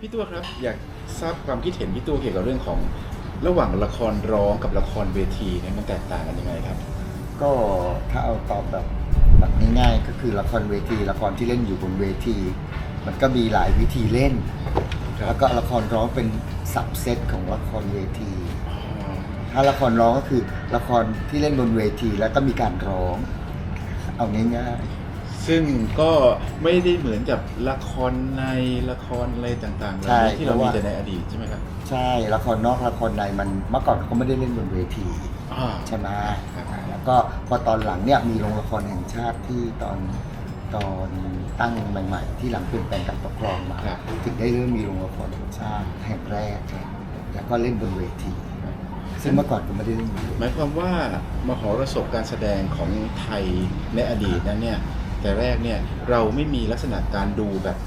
พี่ตัวครับ อยากทราบความคิดเห็นพี่ตัวเกี่ยวกับเรื่องของ ระหว่างละครร้องกับละครเวทีเนี่ยมันแตกต่างกันยังไงครับ ก็ถ้าเอาตอบแบบแบบง่ายๆก็คือละครเวที ละครที่เล่นอยู่บนเวที มันก็มีหลายวิธีเล่น ครับ แล้วก็ละครร้องเป็นสับเซตของละครเวที ถ้าละครร้องก็คือละครที่เล่นบนเวทีแล้วก็มีการร้อง เอาง่าย ซึ่งก็ไม่ได้เหมือนกับละครในละครอะไรต่างๆเหล่านี้ที่เรามีแต่ในอดีตใช่ไหมครับๆใช่ละครนอกละครในมันเมื่อก่อนเขาไม่ได้เล่นบนเวที อ่า ใช่ไหมครับ อ่าแล้วก็พอตอนหลังเนี่ยมีโรงละครแห่งชาติที่ตอนตอนตั้งใหม่ๆ ที่หลังเปลี่ยนแปลงการปกครองมา ครับ ถึงได้เริ่มมีโรงละครแห่งชาติแห่งแรกแล้วก็เล่นบนเวที ซึ่งเมื่อก่อนก็ไม่ได้เล่นบนเวหทีมายความว่ามหรสพการแสดงของไทยในอดีตนั้นเนี่ย แต่แรกเนี่ยเราไม่มีลักษณะการดูแบบ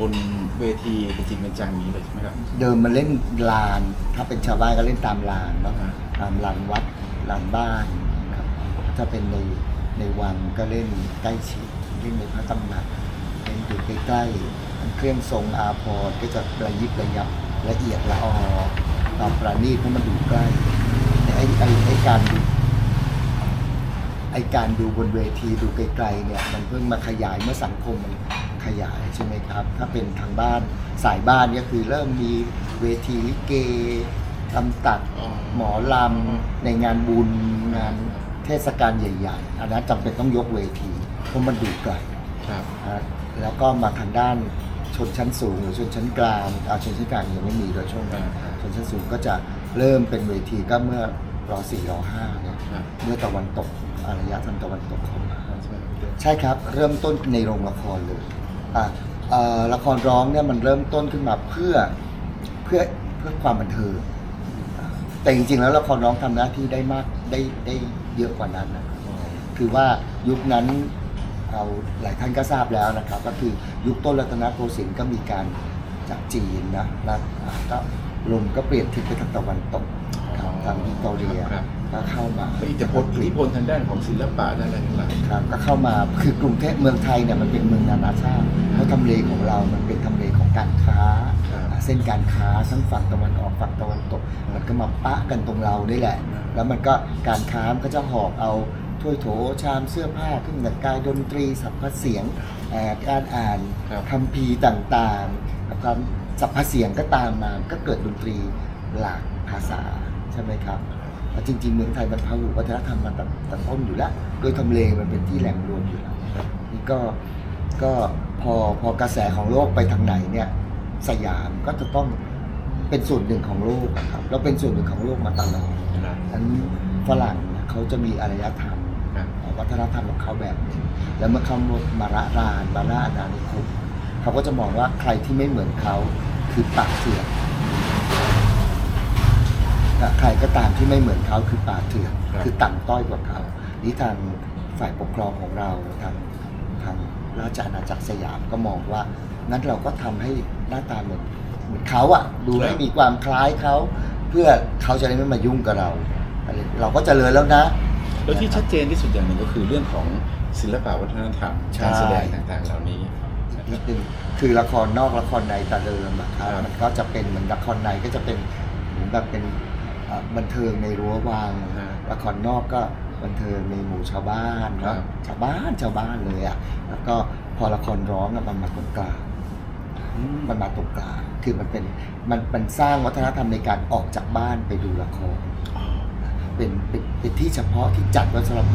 บนเวทีเป็นจริงเป็นจังนี้เลยใช่ไหมครับ เดิมมันเล่นลาน ถ้าเป็นชาวบ้านก็เล่นตามลานเนาะอ่า ตามลานวัดลานบ้านครับถ้าเป็นในในวังก็เล่นใกล้ชิดเล่นในพระตำหนักเล่นอยู่ใกล้ๆเครื่องทรงอาภรณ์ก็จะระยิบระยับละเอียดละออตามประณีตเพราะมันดูใกล้แต่ไอ้ไอ้ไอ้การดู ไอ้การดูบนเวทีดูไกลๆเนี่ยมันเพิ่งมาขยายเมื่อสังคมมันขยายใช่ไหมครับ ถ้าเป็นทางบ้านสายบ้านเนี่ยคือเริ่มมีเวทีลิเกลำตัดอ๋อหมอลำในงานบุญงานเทศกาลใหญ่ๆอันนั้นจำเป็นต้องยกเวทีเพราะมันดูไกลครับนะแล้วก็มาทางด้านชนชั้นสูงหรือชนชั้นกลางอาชนชั้นกลางยังไม่มีโดยช่วงนั้นอ่าชนชั้นสูงก็จะเริ่มเป็นเวทีก็เมื่อรอสี่รอห้าเนี่ยครับเมื่อตะวันตก อารยธรรมตะวันตกเข้ามาใช่ไหมใช่ครับ เริ่มต้นในโรงละครเลยอะเอ่อละครร้องเนี่ยมันเริ่มต้นขึ้นมาเพื่อเพื่อเพื่อความบันเทิงอะแต่จริงๆแล้วละครร้องทำหน้าที่ได้มากได้ได้เยอะกว่านั้นนะครับคือว่ายุคนั้นเราหลายท่านก็ทราบแล้วนะครับ ก็คือยุคต้นรัตนโกสินทร์ก็มีการจากจีนนะแล้วอ่าก็ลมก็เปลี่ยนทิศไปทางตะวันตกครับ ทางวิกตอเรียครับ ก็เข้ามาก็อิทธิพลอิทธิพลทางด้านของศิลปะด้านอะไรทั้งหลายครับก็เข้ามาคือกรุงเทพเมืองไทยเนี่ยมันเป็นเมืองนานาชาติเพราะทำเลของเรา มันเป็นทำเลของการค้าครับอ่าเส้นการค้าทั้งฝั่งตะวันออกฝั่งตะวันตก มันก็มาปะกันตรงเรานี่แหละ แล้วมันก็การค้ามันก็จะหอบเอาถ้วยโถชามเสื้อผ้าเครื่องแต่งกายดนตรีสัพพเสียงเอ่อการอ่านครับคัมภีร์ต่างๆแล้วความสัพพเสียงก็ตามมาก็เกิดดนตรีหลากภาษา ใช่ไหมครับแล้วจริง ๆ เมืองไทยมันพหุวัฒนธรรมมาต่แต่ต้นอยู่แล้ว โดยทำเลมันเป็นที่แหล่งรวมอยู่แล้วนี่ก็ก็พอพอกระแสของโลกไปทางไหนเนี่ยสยามก็จะต้องเป็นส่วนหนึ่งของโลกครับแล้วเป็นส่วนหนึ่งของโลกมาตลอดครับนั้นฝรั่งเขาจะมีอารยธรรมวัฒนธรรมของเขาแบบนึงแล้วเมื่อเขามาระรานมาละอาณานิคมเขาก็จะมองว่าใครที่ไม่เหมือนเขาคือปากเถื่อ นและใครก็ตามที่ไม่เหมือนเขาคือปากเถื่อนครับ คือต่ำต้อยกว่าเขานี่ทางฝ่ายปกครองของเราทางทางราชอาณาจักรสยามก็มองว่างั้นเราก็ทำให้หน้าตาเหมือนเหมือนเขาอะดูให้มีความคล้ายเขา เพื่อเขาจะได้ไม่มายุ่งกับเราอะไรเราก็เจริญแล้วนะ แล้วที่ชัดเจนที่สุดอย่างหนึ่งก็คือเรื่องของศิลปะวัฒนธรรมใช่ การแสดงต่างๆ เหล่านี้ อีกนิดนึงคือละครนอกละครในแต่เดิมอะครับครับมันก็จะเป็นเหมือนละครในก็จะเป็นเหมือนแบบเป็นเอ่อ บันเทิงในรั้ววังฮะละครนอกก็บันเทิงในหมู่ชาวบ้านครัเนาะบ ชาวบ้านชาวบ้านเลยอะแล้วก็พอละครร้องอะมันมาตรงกลางมันมาตรงกลางคือมันเป็นมันมันสร้างวัฒนธรรมในการออกจากบ้านไปดูละครเป็นเป็นเป็นที่เฉพาะที่จัดไว้สำหรับ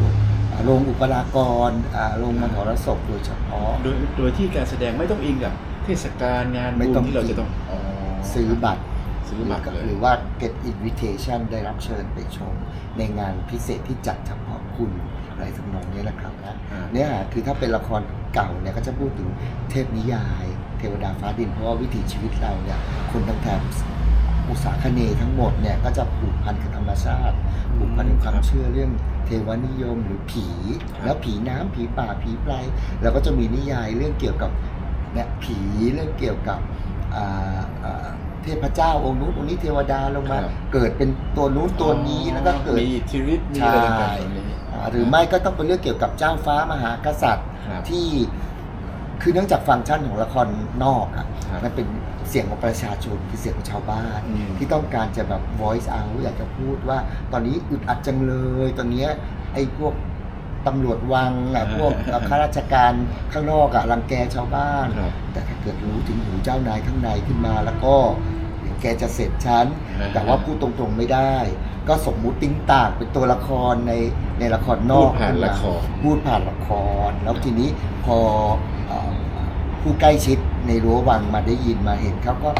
อ่าโรงอุปรากรอ่าโรงมหรสพโดยเฉพาะ โดยโดยที่การแสดงไม่ต้องอิงกับเทศกาลงานไม่บุญต้อง ที่เราจะต้องอ๋อซื้อบัตร ซื้อบัตรเลย หรือว่า get invitation ได้รับเชิญไปชม ในงานพิเศษที่จัดเฉพาะคุณอะไรทำนองนี้นะครับนะอ่า เนื้อหาคือถ้าเป็นละครเก่าเนี่ยก็จะพูดถึงเทพนิยาย เทวดาฟ้าดิน เพราะว่าวิถีชีวิตเราเนี่ยคนทั้งแถบอุตสาคเนย์ทั้งหมดเนี่ยก็จะผูกพันกับธรรมชาติผูกพันกับความเชื่อเรื่องเทวนิยมหรือผีแล้วผีน้ำผีป่าผีไพรแล้วก็จะมีนิยายเรื่องเกี่ยวกับเนี่ยผีเรื่องเกี่ยวกับอ่าอ่า เทพเจ้าองค์นู้นองค์นี้เทวดาลงมา ครับ เกิดเป็นตัวนู้นตัวนี้แล้วก็เกิด มีอิทธิฤทธิ์มีอะไรต่างๆเหล่านี้ อ่าหรือไม่ก็ต้องเป็นเรื่องเกี่ยวกับเจ้าฟ้ามหากษัตริย์ครับที่คือเนื่องจากฟังก์ชันของละครนอกอะครับมันเป็นเสียงของประชาชนคือเสียงของชาวบ้าน อืม ที่ต้องการจะแบบ voice out อยากจะพูดว่า ตอนนี้อึดอัดจังเลย ตอนเนี้ยไอ้พวกตำรวจวังอะพวกข้าราชการข้างนอกอะรังแกชาวบ้าน ครับ แต่ถ้าเกิดรู้ถึงหูเจ้านายข้างในขึ้นมาแล้วก็เดี๋ยว แกจะเสร็จฉันอ่าแต่ว่าพูดตรงๆไม่ได้ ก็สมมุติติ้งต่างเป็นตัวละครในในละครนอกพูดผ่านละครพูดผ่านละคร แล้วทีนี้พอเอ่อผู้ใกล้ชิดในรั้ววังมาได้ยินมาเห็นเขาก็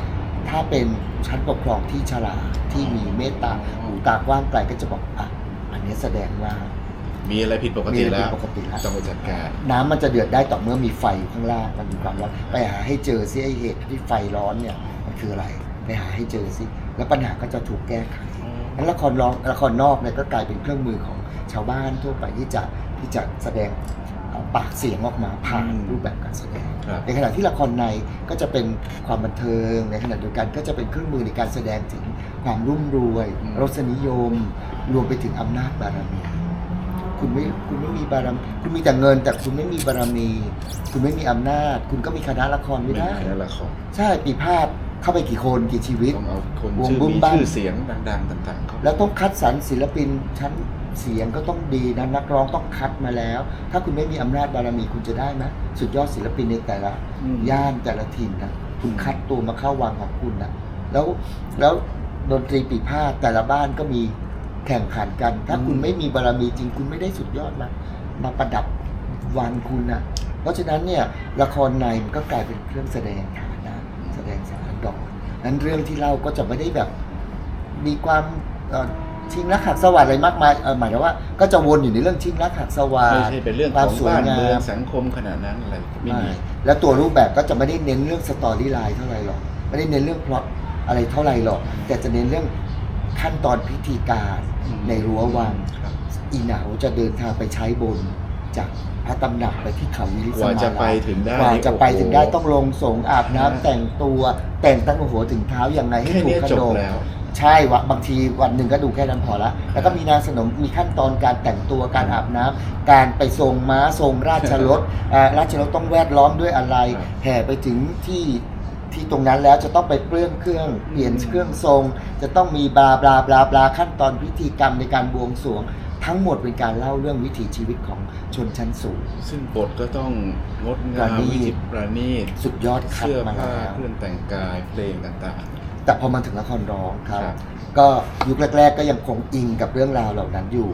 ถ้าเป็นชั้นปกครองที่ฉลาดที่มีเมตตาหูตากว้างไกลก็จะบอกอะอันนี้แสดงว่ามีอะไรผิดปกมีติอะไรแล้ผิวดปกติแล้วต้องไปจัดการ น้ำมันจะเดือดได้ต่อเมื่อมีไฟอยู่ข้างล่างมันมีความร้อนไปหาให้เจอซิไอเหตุที่ไฟร้อนเนี่ยมันคืออะไร ไปหาให้เจอซิแล้วปัญหาก็จะถูกแก้ไขนั้นละครร้องละครนอกเนี่ยก็กลายเป็นเครื่องมือของชาวบ้านทั่วไปที่จะที่จะแสดงเอ่อปากเสียงออกมาผ่านอืมรูปแบบการแสดงครับในขณะที่ละครในก็จะเป็นความบันเทิง ในขณะเดียวกันก็จะเป็นเครื่องมือในการแสดงถึงความรุ่มรวยอืมรสนิยม รวมไปถึงอำนาจบารมี คุณไม่คุณไม่มีบารมีคุณมีแต่เงิน แต่คุณไม่มีบารมี คุณไม่มีอำนาจ คุณก็มีคณะละครไม่ได้คณะละครใช่ปีพาด เข้าไปกี่คนกี่ชีวิต ต้องเอาคนวงชื่อบุ้มมีบ้าน ชื่อเสียงดังๆต่างๆเข้าแล้วต้องคัดสรรศิลปินชั้นเสียงก็ต้องดีนะนักร้องต้องคัดมาแล้ว ถ้าคุณไม่มีอำนาจบารมีคุณจะได้ไหมสุดยอดศิลปินในแต่ละ อืม ย่านแต่ละถิ่นนะคุณคัดตัวมาเข้าวังของคุณนะแล้วแล้วดนตรีปีพาดแต่ละบ้านก็มีแข่งขันกัน ถ้าคุณไม่มีบารมีจริง คุณไม่ได้สุดยอดมามาประดับวังคุณนะเพราะฉะนั้นเนี่ยละครในมันก็กลายเป็นเครื่องแสดงฐานะแสดงสารดอก นั้นเรื่องที่เล่าก็จะไม่ได้แบบมีความเอ่อชิงรักหักสวัสดิ์อะไรมากมายเอ่อหมายถึงว่าก็จะวนอยู่ในเรื่องชิงรักหักสวัสไม่ดิ์ใช่เป็นเรื่องคขวามองสวยบ้านงามเมืองสังคมขนาดนั้นอะไรไม่มีไม่แล้วตัวรูปแบบก็จะไม่ได้เน้นเรื่องสตอรี่ไลน์เท่าไหร่หรอกไม่ได้เน้นเรื่องพล็อตอะไรเท่าไหร่หรอก แต่จะเน้นเรื่องขั้นตอนพิธีการอืมในรั้ววังครับอีเหนาจะเดินทางไปใช้บนจาก พระตำหนักไปที่เขาวิริกสว่ามาจะไปราถึงได้กว่าจะโอ้โหไปถึงได้ต้องลงสงอาบน้ำอ่าแต่งตัวแต่งตั้งหัวถึงเท้าอย่างไรให้แค่ถูเนี้กยขจนบมแล้วใช่วะบางทีวันหนึ่งก็ดูแค่นั้นพอละแล้วก็มีนางสนมมีขั้นตอนการแต่งตัวการอาบน้ำการไปทรงม้าทรงราชรถอ่าราชรถต้องแวดล้อมด้วยอะไรครับแห่ไปถึงที่ที่ตรงนั้นแล้วจะต้องไปเปลื้องเครื่องเปลี่ยนอืมเครื่องทรง จะต้องมีบลาบลาบลาบลาขั้นตอนพิธีกรรมในการบวงสรวง ทั้งหมดเป็นการเล่าเรื่องวิถีชีวิตของชนชั้นสูง ซึ่งบทก็ต้องงดปราณีงามตวิจิตรประณีตสุดยอดคัดเสื้อมาผ้าแล้วเครื่องแต่งกายเพลงต่างแต่พอมาถึงละครร้องครับครับ ก็ยุคแรก ๆ ก็ยังคงอิงกับเรื่องราวเหล่านั้นอยู่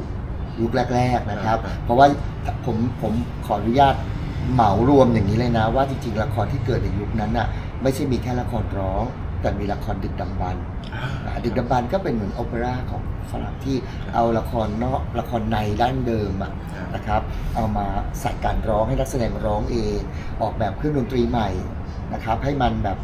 ยุคแรก ๆนะครับครับ เพราะว่าผมผมขออนุญาตเหมารวมอย่างนี้เลยนะ ว่าจริงๆละครที่เกิดในยุคนั้นน่ะไม่ใช่มีแค่ละครร้อง แต่มีละครดึกดำบรรพ์ๆอ่าอ่าดึกดำบรรพ์ก็เป็นเหมือนโอเปร่าของฝรั่งที่ครับเอาละครนอกละครในด้านเดิมอะครับ นะครับ เอามาใส่การร้องให้นักแสดงร้องเอง ออกแบบเครื่องดนตรีใหม่นะครับ ให้มันแบบ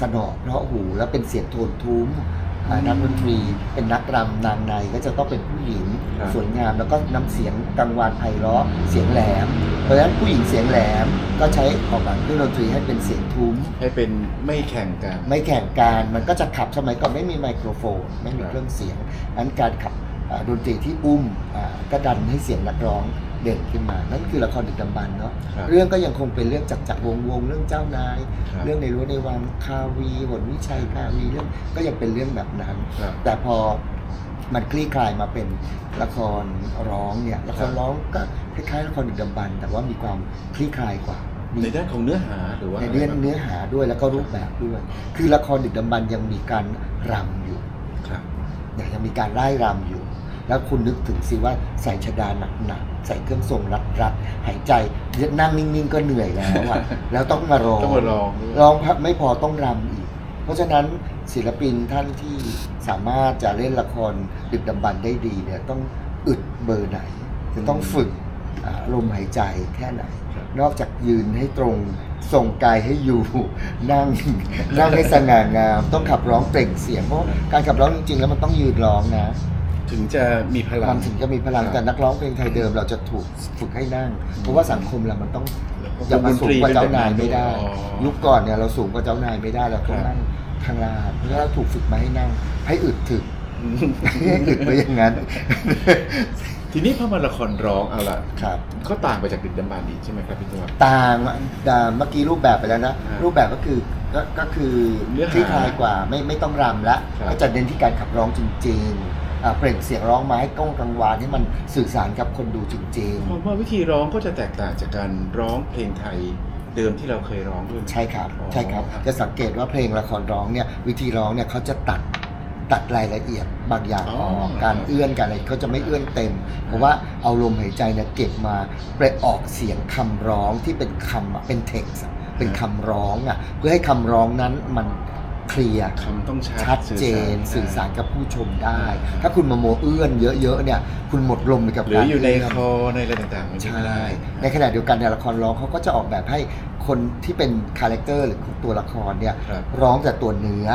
สนอเพราะหูแล้วเป็นเสียงโทนทุ้มอ่า นักดนตรี เป็นนักรำนางในก็จะต้องเป็นผู้หญิงครับ สวยงามแล้วก็น้ำเสียงกังวานไพเราะเสียงแหลม เพราะฉะนั้นผู้หญิงเสียงแหลมก็ใช้ออกแบบเครื่องดนตรีให้เป็นเสียงทุ้ม ให้เป็นไม่แข่งกัน ไม่แข่งการมันก็จะขับสมัยก่อนไม่มีไมโครโฟน ไม่มีครับเครื่องเสียงนั้นการขับอ่าดนตรีที่อุ้มอ่าก็ดันให้เสียงนักร้อง เด่นขึ้นมา นั่นคือละครดึกดำบรรพ์เนาะครับเรื่องก็ยังคงเป็นเรื่องจักรจักรวงศ์วงศ์เรื่องเจ้านาย ครับ เรื่องในรั้วในวังคาวีหนวิชัยคาวีเรื่องก็ยังเป็นเรื่องแบบนั้น ครับ แต่พอมันคลี่คลายมาเป็นละครร้องเนี่ยละครร้องก็คล้ายๆละครดึกดำบรรพ์แต่ว่ามีความคลี่คลายกว่ามี ในด้านของเนื้อหาหรือว่าในเรื่องเนื้อหาด้วยแล้วก็รูปแบบด้วย คือละครดึกดำบรรพ์ยังมีการรำอยู่ครับ ยังมีการไล่รำอยู่ แล้วคุณนึกถึงสิว่าใส่ชดาหนักๆใส่เครื่องทรงรัดๆหายใจนั่งนิ่งๆก็เหนื่อยแล้วอะแล้วต้องมาร้องต้องมาลองด้วยร้องพักไม่พอต้องรำอีก เพราะฉะนั้นศิลปินท่านที่สามารถจะเล่นละครดึกดำบรรพ์ได้ดีเนี่ยต้องอึดเบอร์ไหน จะต้องฝึกอ่าลมหายใจแค่ไหนครับนอกจากยืนให้ตรงส่งกายให้อยู่นั่งนั่งให้สง่างาม ต้องขับร้องเปล่งเสียงเพราะการขับร้องจริงๆ แล้วมันต้องยืนร้องนะ ถึงจะมีพลัมังนถึงจะมีพลังครับแต่นักร้องเพลงไทยเดิมเราจะถูกฝึกให้นั่ง เพราะว่าสังคมเรามันต้องแล้วก็อย่ามาสูงกว่าเจ้านายไม่ได้อ๋อยุคก่อนเนี่ยเราสูงกว่าเจ้านายไม่ได้เราต้องครับนั่งข้างล่างเพราะฉะนั้นเราถูกฝึกมาให้นั่ง ให้อึดถึกอืมให้อึดไปอย่างนั้น ทีนี้พอมาละครร้องเอาละครับเขาต่างไปจากดึกดำบรรพ์อีกใช่ไหมครับพี่ตัวต่างอะอ่าเมื่อกี้รูปแบบไปแล้วนะอ่ารูรูปแบบก็คือก็ก็คือเนื้อหาคลี่คลายกว่าไม่ไม่ต้องรำละครับก็จะเน้นที่การขับร้องจริงๆอ่า เปล่งเสียงร้องมาให้ก้องกังวานให้มันสื่อสารกับคนดูจริงผมว่าวิธีร้องก็จะแตกต่างจากการร้องเพลงไทยเดิมที่เราเคยร้องด้วยไหมๆใช่ครับอ๋อใช่ครับครับ จะสังเกตว่าเพลงละครร้องเนี่ยวิธีร้องเนี่ยเขาจะตัดตัดรายละเอียดบางอย่างออกการเอื้อนการอะไรเขาจะไม่เอื้อนเต็ม เพราะว่าเอาลมหายใจเนี่ยเก็บมาเปลออกเสียงคำร้องที่เป็นคำอะเป็นเท็กซ์เป็นคำร้องอะเพื่อให้คำร้องนั้นมัน เคลียร์คำต้องชัดชัดเจนสื่อสารกับผู้ชมได้ ถ้าคุณมาโมเอื้อนเยอะๆเนี่ย คุณหมดลมไปกับหรืออยู่ในการคอในอะไรต่างๆมันจะใช่ไม่ได้ในขณะเดียวกันในละครร้องเขาก็จะออกแบบให้คนที่เป็นคาแรคเตอร์หรือตัวละครเนี่ย ครับ ร้องแต่ตัวเนื้อ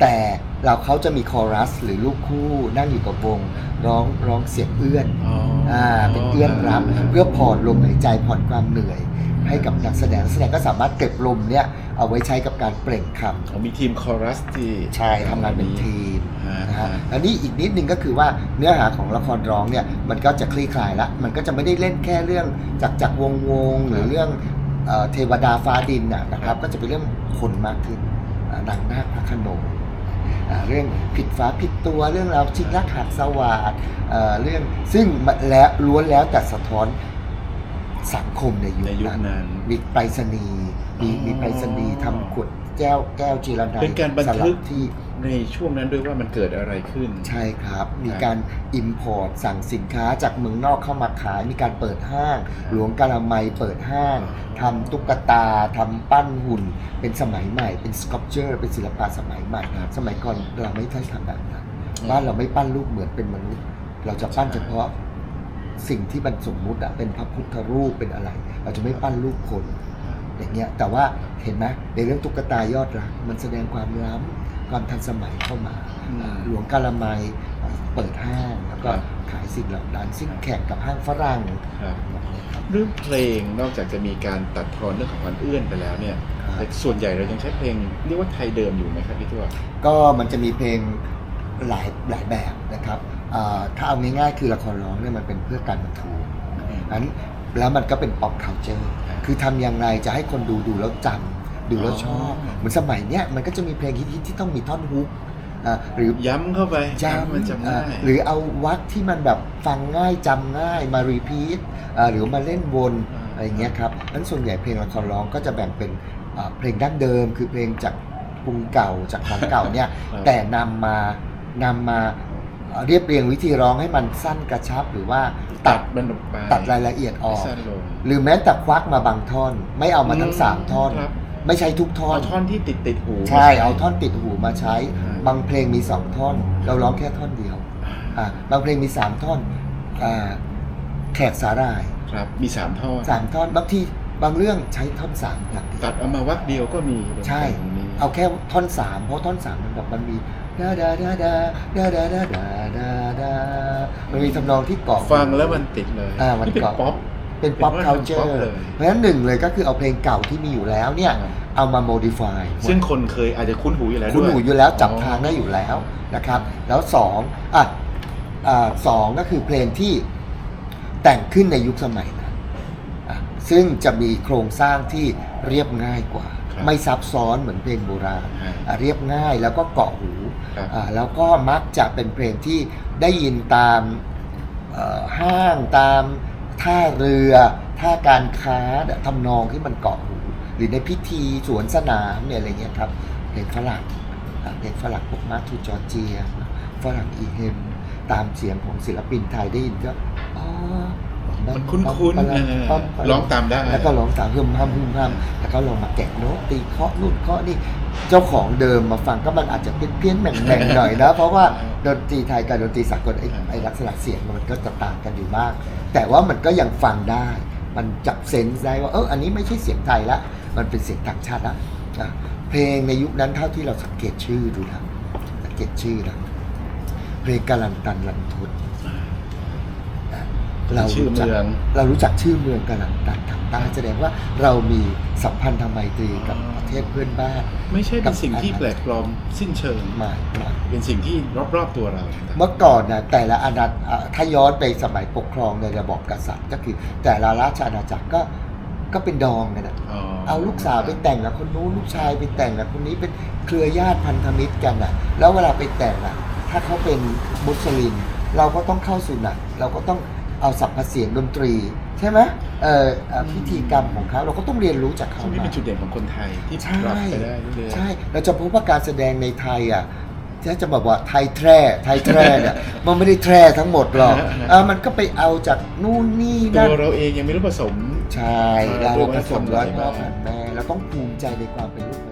แต่เราเขาจะมีคอรัส หรือลูกคู่นั่งอยู่กับวง ร้องร้องเสียงเอื้อนอ๋ออ่อ่าเป็นเอื้อนรับ เพื่อผ่อนลมหายใจผ่อนความเหนื่อย ให้กับนักแสดงนักแสดงก็สามารถเก็บลมเนี่ยเอาไว้ใช้กับการเปล่งคำอ๋อมีทีมคอรัสที่ใช่ทำงานเป็นทีมอ่านะฮะอันนี้อีกนิดนึงก็คือว่าเนื้อหาของละครร้องเนี่ยมันก็จะคลี่คลายละมันก็จะไม่ได้เล่นแค่เรื่องจากจากวงวงหรือเรื่องเอ่อเทวดาฟ้าดินนะนะครับ ก็จะเป็นเรื่องคนมากขึ้นอ่านางนาคพระโขนงอ่าเรื่องผิดฟ้าผิดตัวเรื่องราวชิงรักหักสวาดเอ่อเรื่องซึ่งมันแล้วล้วนแล้วแต่สะท้อน สังคมในยุในคยุคนั้นนั้น มีไปรษณีย์มีอ๋อมีไปรษณีย์ทำขวดแก้วแก้วจีรนัยเป็นการบันสลัทึกที่ ในช่วงนั้นด้วยว่ามันเกิดอะไรขึ้น ใช่ครับ มีครับการ Import สั่งสินค้าจากเมืองนอกเข้ามาขาย มีการเปิดห้าง หลวงกาละไมเปิดห้างอ๋อทำตุ๊กตาทำปั้นหุ่น เป็นสมัยใหม่ เป็นสครับเจอร์เป็นศิลปะสมัยใหม่ ครับ สมัยก่อนเราไม่ใช่ทำแบบนั้นอืมบ้านเราไม่ปั้นรูปเหมือนเป็นมนุษย์ เราจะปั้นใช่เฉพาะ สิ่งที่มันสมมุติอะเป็นพระพุทธรูปเป็นอะไร เราจะไม่ปั้นรูปคนอย่างเงี้ยแต่ว่าเห็นไหมในเรื่องตุ๊กตายอดรัก มันแสดงความล้ำความทันสมัยเข้ามาอืมอ่าหลวงกาละไมเปิดห้างแล้วก็ครับขายสิ่งเหล่านั้นซึ่งแข่งกับห้างฝรั่งครับเรื่องเพลงนอกจากจะมีการตัดทอนเรื่องของการเอื้อนไปแล้วเนี่ยครับแต่ส่วนใหญ่เรายังใช้เพลงเรียกว่าไทยเดิมอยู่ไหมครับพี่ตัวก็มันจะมีเพลงหลายหลายแบบนะครับอ่า ถ้าเอาง่ายๆคือละครร้องเนี่ยมันเป็นเพื่อการบรรทุนั้นแล้วมันก็เป็น pop culture ครับคือทำอย่างไรจะให้คนดูดูแล้วจำดูแล้วชอบอ๋อเหมือนสมัยเนี้ยมันก็จะมีเพลงฮิตๆที่ต้องมีท่อนฮุกอ่าหรือย้ำเข้าไปจมันจำำง่าอ่ายหรือเอาวักที่มันแบบฟังง่ายจำง่ายมารีพีทหรือมาเล่นวนอ่าอะไรอย่างเงี้ยครับนั้นส่วนใหญ่เพลงละครร้องก็จะแบ่งเป็นอ่าเพลงดั้งเดิม คือเพลงจากกรุงเก่าจากของเก่าเนี่ยครับแต่นำมานำมา เอ่อเรียบเรียงวิธีร้องให้มันสั้นกระชับหรือว่าตัตัดดมันออกไปตัดรายละเอียดออกสั้นลง หรือแม้แต่ควักมาบางท่อน ไม่เอามาทั้งสามท่อน ครับ ไม่ใช่ทุกท่อเอาน ท่อนที่ติดติดหูใช่เอาท่อนติดหูมาใช้อ่าบางเพลงมีสองท่อน เราร้องแค่ท่อนเดียวอ่าบางเพลงมีสามท่อนอ่าแขกสาหร่ายครับมีสามท่อน สามท่อนบางทีบางเรื่องใช้ท่อนสามอย่างเดียวตัดเอามาวักเดียวก็มีใช่ตรงนี้เอาแค่ท่อนสามเพราะท่อนสามมันแบบมันมี ดาดาดาดาดาดาดาดาดาดามันมีทำนองที่เกาะฟังแล้วมันติดเลยอ่ามันเป็นเกาะป๊อปเป็น pop เป็นว่าทำ culture pop เพราะฉะนั้นหนึ่งเลยก็คือเอาเพลงเก่าที่มีอยู่แล้วเนี่ยเอามา modify ซึ่งคนเคยอาจจะคุ้นหูอยู่แล้วคุณด้วยหูอยู่แล้วจับทางได้อยู่แล้วนะครับ แล้วสองอะอ่าสองก็คือเพลงที่แต่งขึ้นในยุคสมัยนั้นอะซึ่งจะมีโครงสร้างที่เรียบง่ายกว่า ครับไม่ซับซ้อนเหมือนเพลงโบราณอ่าอะเรียบง่ายแล้วก็เกาะหูครับอ่าแล้วก็มักจะเป็นเพลงที่ได้ยินตามเอ่อห้างตามท่าเรือท่าการค้าเนี่ยทำนองที่มันเกาะหู หรือในพิธีสวนสนามเนี่ยอะไรเงี้ยครับเพลงฝรั่งอ่าเพลงฝรั่งพวกมาร์ทูจอร์เจียฝรั่งอีเฮมตามเสียงของศิลปินไทยได้ยินก็อ๋อ มันคุ้นๆปั๊มเออปั๊มปั๊มร้องตามได้ แล้วก็ร้องตามฮึมฮัมฮึมฮัมแล้วก็ลองมาแกะโน้ตตีเคาะนู่นเคาะนี่เจ้าของเดิมมาฟังก็มันอาจจะเพี้ยนเพี้ยนๆแหม่งแหม่งๆหน่อยนะ เพราะว่าดนตรีไทยกับดนตรีสากลไอ้ไอ้ลักษณะเสียงมันก็จะต่างกันอยู่มาก แต่ว่ามันก็ยังฟังได้ มันจับเซนส์ได้ว่าเอออันนี้ไม่ใช่เสียงไทยละ มันเป็นเสียงต่างชาติละนะเพลงในยุคนั้นเท่าที่เราสังเกตชื่อดูนะสังเกตชื่อนะเพลงกาลันตันลันทุนนะ เราชื่อรู้จักเมืองเรารู้จักชื่อเมืองกาลันตันทางใต้แสดงว่าเรามีสัมพันธไมตรีกับประเทศเพื่อนบ้าน ไม่ใช่กัเป็นบสิ่งที่แปลกปลอมสิ้นเชิงมามาเป็นสิ่งที่รอบๆตัวเรา เมื่อก่อนนะแต่ละอาณาอ่าถ้าย้อนไปสมัยปกครองในระบอบกษัตริย์ ก็คือแต่ละราชอาณาจักรก็ก็เป็นดองกันนะอ๋อเอาลูกสาวไปแต่งกับคนนู้นลูกชายไปแต่งกับคนนี้เป็นเครือญาติพันธมิตรกันอะแล้วเวลาไปแต่งอะ ถ้าเขาเป็นมุสลิม เราก็ต้องเข้าสุนัตเราก็ต้อง เอาสับเสียงดนตรี ใช่ไหมเอ่อเอ่อพิธีกรรมของเขาเราก็ต้องเรียนรู้จากเขาซึ่งนี่เป็นมาจุดเด่นของคนไทยที่ใช่ปรับไปได้เรื่อยๆ ใช่เราจะพบว่าการแสดงในไทยอะถ้าจะบอกว่าไทยแท้ไทยแท้เนี่ย มันไม่ได้แท้ทั้งหมดหรอกฮะฮะ เออมันก็ไปเอาจากนู่นนี่ตันั่วนเราเองยังไม่รู้ผสม ใช่เออเราโดยผสมร้อยผสมอะไรพ่อบ้างพันแม่เราต้องภูมิใจในความเป็นลูกผ